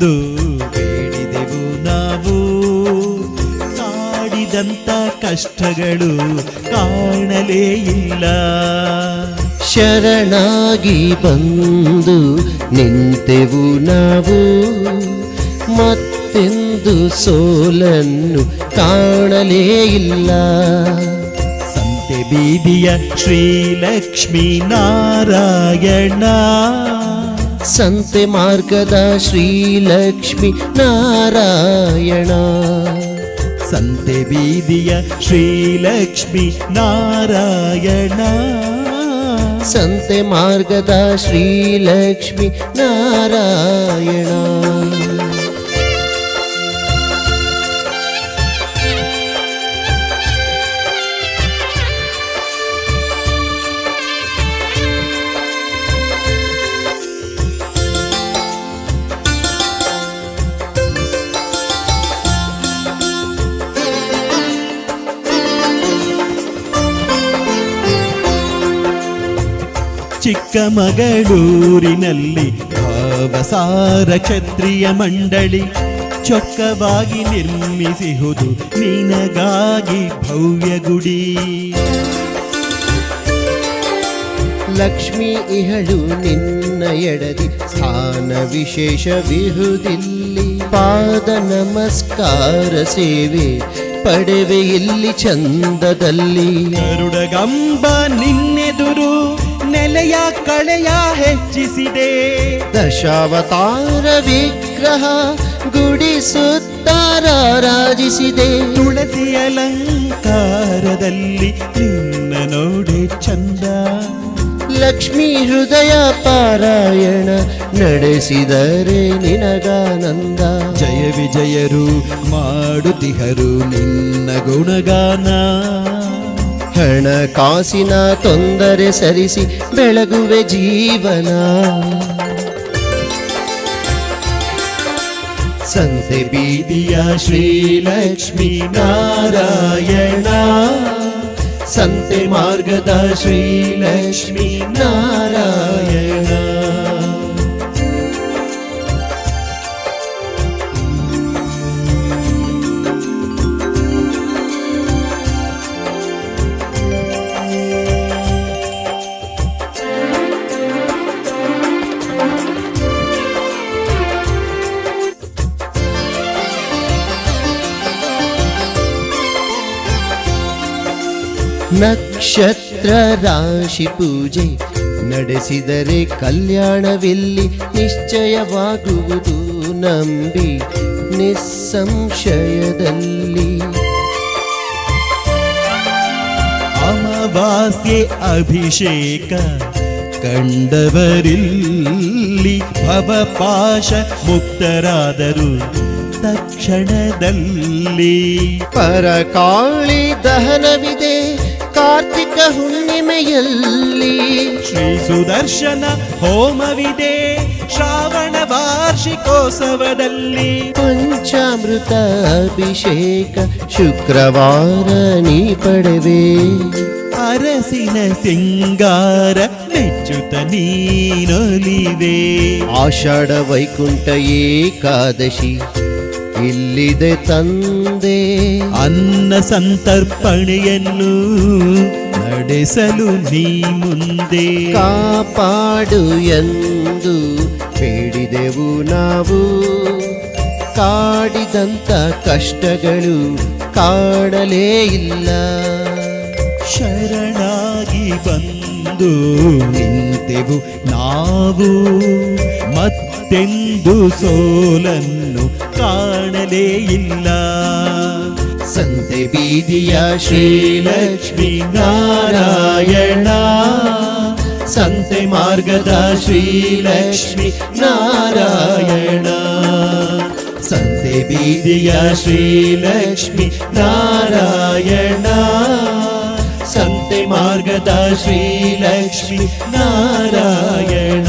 ಎಂದು ಬೇಡಿದೆವು ನಾವು. ಕಾಡಿದಂತ ಕಷ್ಟಗಳು ಕಾಣಲೇ ಇಲ್ಲ. ಶರಣಾಗಿ ಬಂದು ನಿಂತೆವು ನಾವು. ಮತ್ತೆಂದು ಸೋಲನ್ನು ಕಾಣಲೇ ಇಲ್ಲ. ಸಂತೆ ಬೀದಿಯ ಶ್ರೀಲಕ್ಷ್ಮೀ ನಾರಾಯಣ. ಸಂತೆ ಮಾರ್ಗದ ಶ್ರೀಲಕ್ಷ್ಮಿ ನಾರಾಯಣ. ಸಂತೆ ಬೀದಿಯ ಶ್ರೀಲಕ್ಷ್ಮಿ ನಾರಾಯಣ. ಸಂತೆ ಮಾರ್ಗದ ಶ್ರೀಲಕ್ಷ್ಮಿ ನಾರಾಯಣ. ಚಿಕ್ಕಮಗಳೂರಿನಲ್ಲಿ ಭಾವಸಾರ ಕ್ಷತ್ರಿಯ ಮಂಡಳಿ ಚೊಕ್ಕವಾಗಿ ನಿರ್ಮಿಸಿಹುದು ನಿನಗಾಗಿ ಭವ್ಯ ಗುಡಿ. ಲಕ್ಷ್ಮಿ ಇಹಳು ನಿನ್ನ ಎಡದಿ ಸ್ಥಾನ ವಿಶೇಷ ವಿಹುದಿಲ್ಲಿ ಪಾದ ನಮಸ್ಕಾರ ಸೇವೆ ಪಡೆವೆ ಇಲ್ಲಿ ಚಂದದಲ್ಲಿ. ಗರುಡಗಂಬ ನಿನ್ನೆದುರು ನೆಲೆಯ ಕಳೆಯ ಹೆಚ್ಚಿಸಿದೆ. ದಶಾವತಾರ ವಿಗ್ರಹ ಗುಡಿ ಸುತ್ತಾರಾಜಿಸಿದೆ ತುಳಸಿ ಅಲಂಕಾರದಲ್ಲಿ ನಿನ್ನ ನೋಡಿ ಚಂದ. ಲಕ್ಷ್ಮೀ ಹೃದಯ ಪಾರಾಯಣ ನಡೆಸಿದರೆ ನಿನಗಾನಂದ. ಜಯ ವಿಜಯರು ಮಾಡುತ್ತಿಹರು ನಿನ್ನ ಗುಣಗಾನ. ಹಣ ಕಾಸಿನ ತೊಂದರೆ ಸರಿಸಿ ಬೆಳಗುವೆ ಜೀವನ. ಸಂತೆ ಬೀದಿಯ ಶ್ರೀಲಕ್ಷ್ಮೀ ನಾರಾಯಣ. ಸಂತೆ ಮಾರ್ಗದ ಶ್ರೀಲಕ್ಷ್ಮೀ ನಕ್ಷತ್ರ ರಾಶಿ ಪೂಜೆ ನಡೆಸಿದರೆ ಕಲ್ಯಾಣವಿಲ್ಲಿ ನಿಶ್ಚಯವಾಗುವುದು ನಂಬಿ ನಿಸ್ಸಂಶಯದಲ್ಲಿ. ಅಮಾವಾಸ್ಯೆ ಅಭಿಷೇಕ ಕಂಡವರಿಲ್ಲಿ ಭವಪಾಶ ಮುಕ್ತರಾದರು ತಕ್ಷಣದಲ್ಲಿ. ಪರಕಾಳಿ ದಹನವಿದೆ ಕಾರ್ತಿಕ ಹುಣ್ಣಿಮೆಯಲ್ಲಿ ಶ್ರೀ ಸುದರ್ಶನ ಹೋಮವಿದೆ ಶ್ರಾವಣ ವಾರ್ಷಿಕೋತ್ಸವದಲ್ಲಿ. ಪಂಚಾಮೃತ ಅಭಿಷೇಕ ಶುಕ್ರವಾರ ನೀ ಪಡೆವೆ. ಅರಸಿನ ಸಿಂಗಾರ ಮೆಚ್ಚುತ ನೀನೊಲಿವೆ. ಆಷಾಢ ವೈಕುಂಠ ಏಕಾದಶಿ. ಇಲ್ಲಿದೆ ತಂದೆ. ಅನ್ನ ಸಂತರ್ಪಣೆಯನ್ನು ನಡೆಸಲು ನೀ ಮುಂದೆ. ಕಾಪಾಡು ಎಂದು ಬೇಡಿದೆವು ನಾವು. ಕಾಡಿದಂತ ಕಷ್ಟಗಳು ಕಾಡಲೇ ಇಲ್ಲ. ಶರಣಾಗಿ ಬಂದು ನಿಂತೆವು ನಾವು. ಮತ್ತೆಂದು ಸೋಲನ್ನು ಕಾಣಲೇ ಇಲ್ಲ ಸಂತೆ ಬೀದಿಯ ಶ್ರೀಲಕ್ಷ್ಮೀ ನಾರಾಯಣ ಸಂತೆ ಮಾರ್ಗದ ಶ್ರೀಲಕ್ಷ್ಮಿ ನಾರಾಯಣ ಸಂತೆ ಬೀದಿಯ ಶ್ರೀಲಕ್ಷ್ಮಿ ನಾರಾಯಣ ಸಂತೆ ಮಾರ್ಗದ ಶ್ರೀಲಕ್ಷ್ಮಿ ನಾರಾಯಣ